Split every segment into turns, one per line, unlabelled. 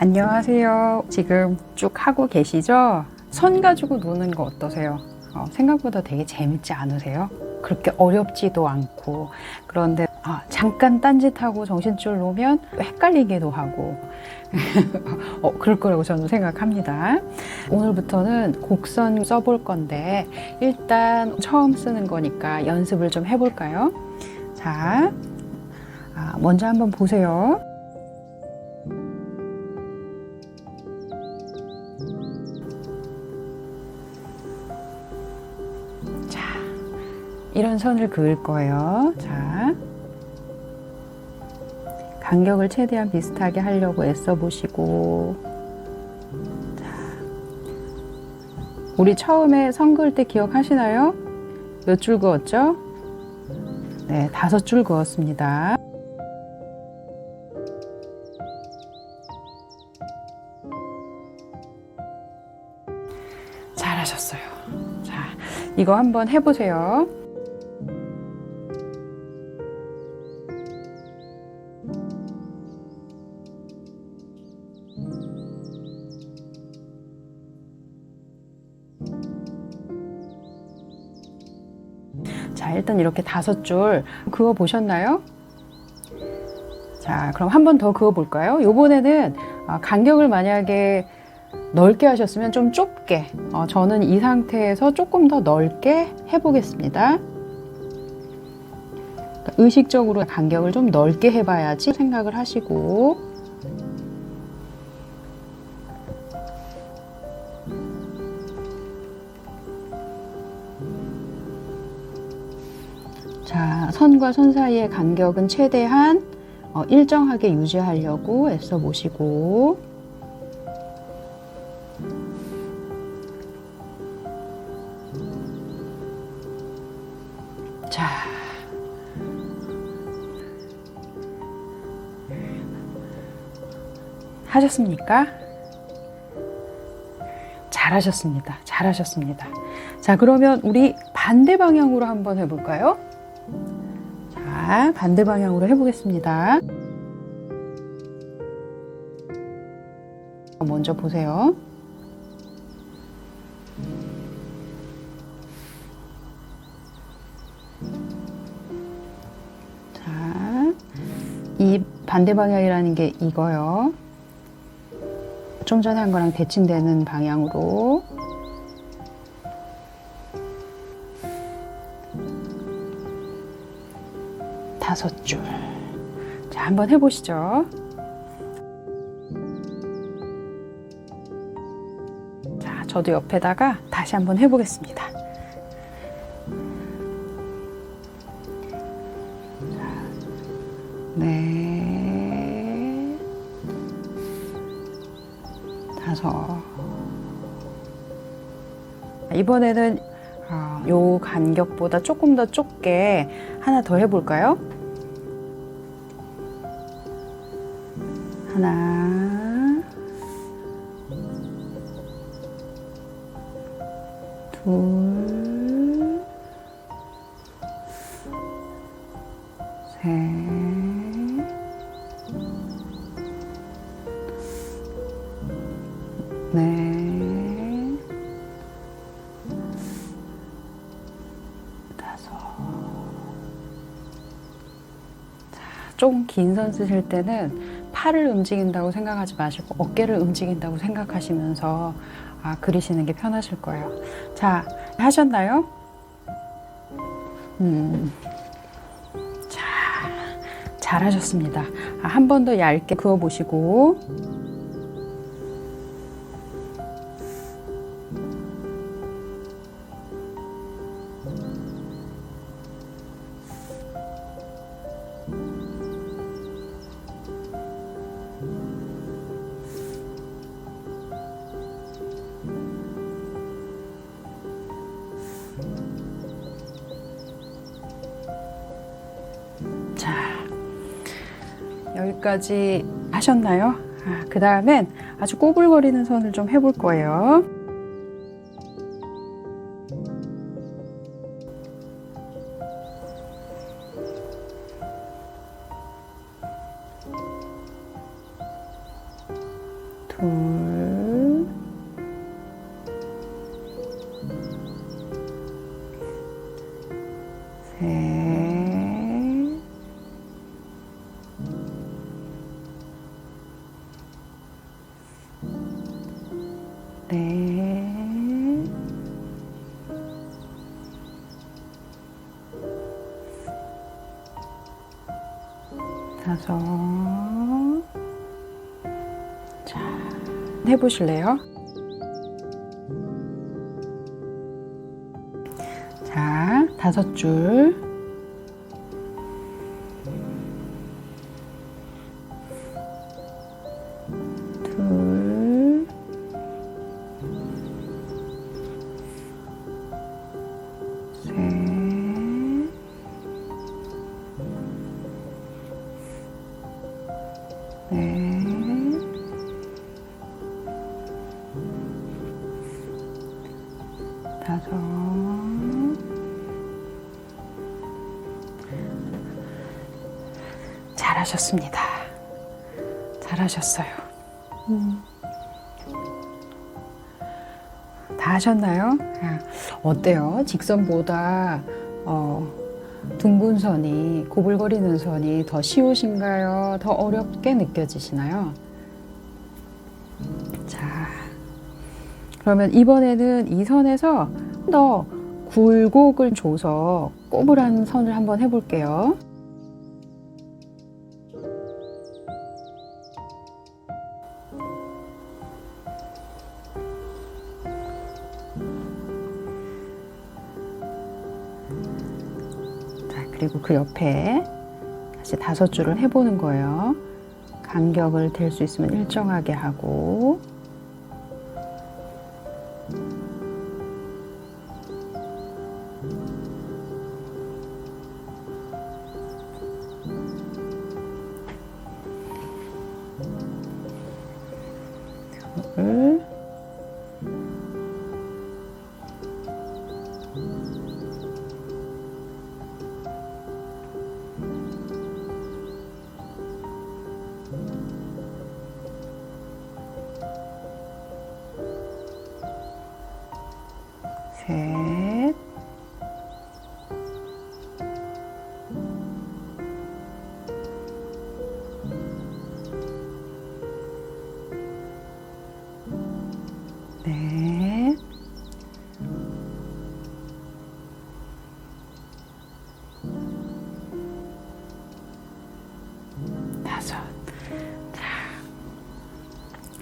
안녕하세요. 지금 쭉 하고 계시죠? 선 가지고 노는 거 어떠세요? 어, 생각보다 되게 재밌지 않으세요? 그렇게 어렵지도 않고 그런데 아, 잠깐 딴짓하고 정신줄 놓으면 헷갈리기도 하고 어, 그럴 거라고 저는 생각합니다. 오늘부터는 곡선 써볼 건데 일단 처음 쓰는 거니까 연습을 좀 해볼까요? 자, 아, 먼저 한번 보세요. 이런 선을 그을 거예요. 자, 간격을 최대한 비슷하게 하려고 애써 보시고, 자, 우리 처음에 선 그을 때 기억하시나요? 몇 줄 그었죠? 네, 다섯 줄 그었습니다. 잘하셨어요. 자, 이거 한번 해보세요. 일단 이렇게 다섯 줄 그어 보셨나요? 자, 그럼 한 번 더 그어 볼까요? 요번에는 아, 간격을 만약에 넓게 하셨으면 좀 좁게. 어, 저는 이 상태에서 조금 더 넓게 해보겠습니다. 그러니까 의식적으로 간격을 좀 넓게 해봐야지 생각을 하시고. 자, 선과 선 사이의 간격은 최대한 어, 일정하게 유지하려고 애써 보시고. 자. 하셨습니까? 잘하셨습니다. 잘하셨습니다. 자, 그러면 우리 반대 방향으로 한번 해볼까요? 자, 반대 방향으로 해보겠습니다. 먼저 보세요. 자, 이 반대 방향이라는 게 이거요. 좀 전에 한 거랑 대칭되는 방향으로 다섯 줄. 자, 한번 해보시죠. 자, 저도 옆에다가 다시 한번 해보겠습니다. 네. 다섯. 이번에는 어, 요 간격보다 조금 더 좁게 하나 더 해볼까요? 하나, 둘, 셋, 넷, 다섯. 조금 긴 선 쓰실 때는 팔을 움직인다고 생각하지 마시고 어깨를 움직인다고 생각하시면서 아, 그리시는 게 편하실 거예요. 자, 하셨나요? 음. 자, 잘하셨습니다. 아, 한 번 더 얇게 그어 보시고. 여기까지 하셨나요? 아, 그 다음엔 아주 꼬불거리는 선을 좀 해볼 거예요. 둘, 셋, 다섯. 자, 해보실래요? 자, 다섯 줄. 다섯. 잘하셨습니다. 잘하셨어요. 음. 다 하셨나요? 아, 어때요? 직선보다 어, 둥근 선이 고불거리는 선이 더 쉬우신가요? 더 어렵게 느껴지시나요? 그러면 이번에는 이 선에서 더 굴곡을 줘서 꼬불한 선을 한번 해볼게요. 자, 그리고 그 옆에 다시 다섯 줄을 해보는 거예요. 간격을 댈수 있으면 일정하게 하고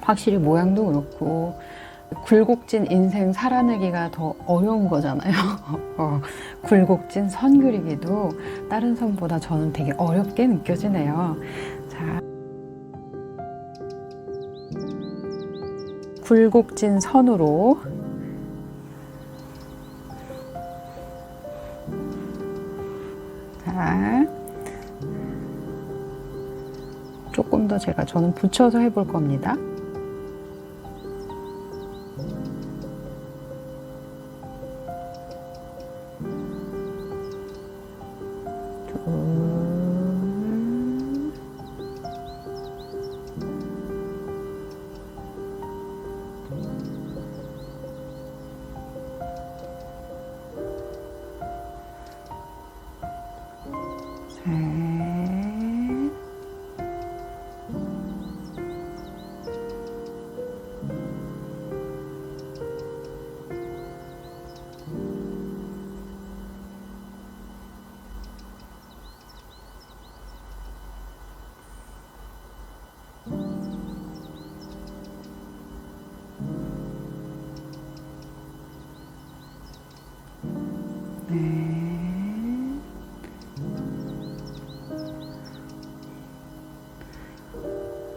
확실히 모양도 그렇고 굴곡진 인생 살아내기가 더 어려운 거잖아요. 어, 굴곡진 선 그리기도 다른 선보다 저는 되게 어렵게 느껴지네요. 자, 굴곡진 선으로 자, 조금 더 제가 저는 붙여서 해볼 겁니다.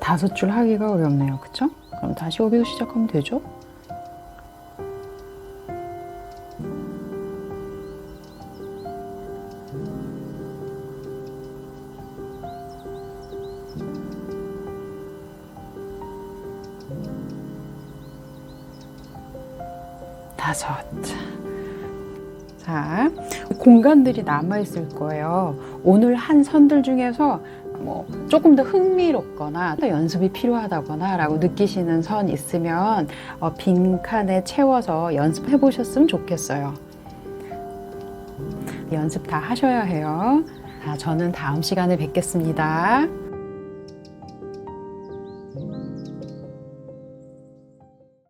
다섯 줄 하기가 어렵네요. 그쵸? 그럼 다시 여기서 시작하면 되죠? 다섯. 자, 공간들이 남아있을 거예요. 오늘 한 선들 중에서 뭐 조금 더 흥미롭거나 더 연습이 필요하다거나 라고 느끼시는 선 있으면 어, 빈 칸에 채워서 연습해 보셨으면 좋겠어요. 연습 다 하셔야 해요. 자, 저는 다음 시간에 뵙겠습니다.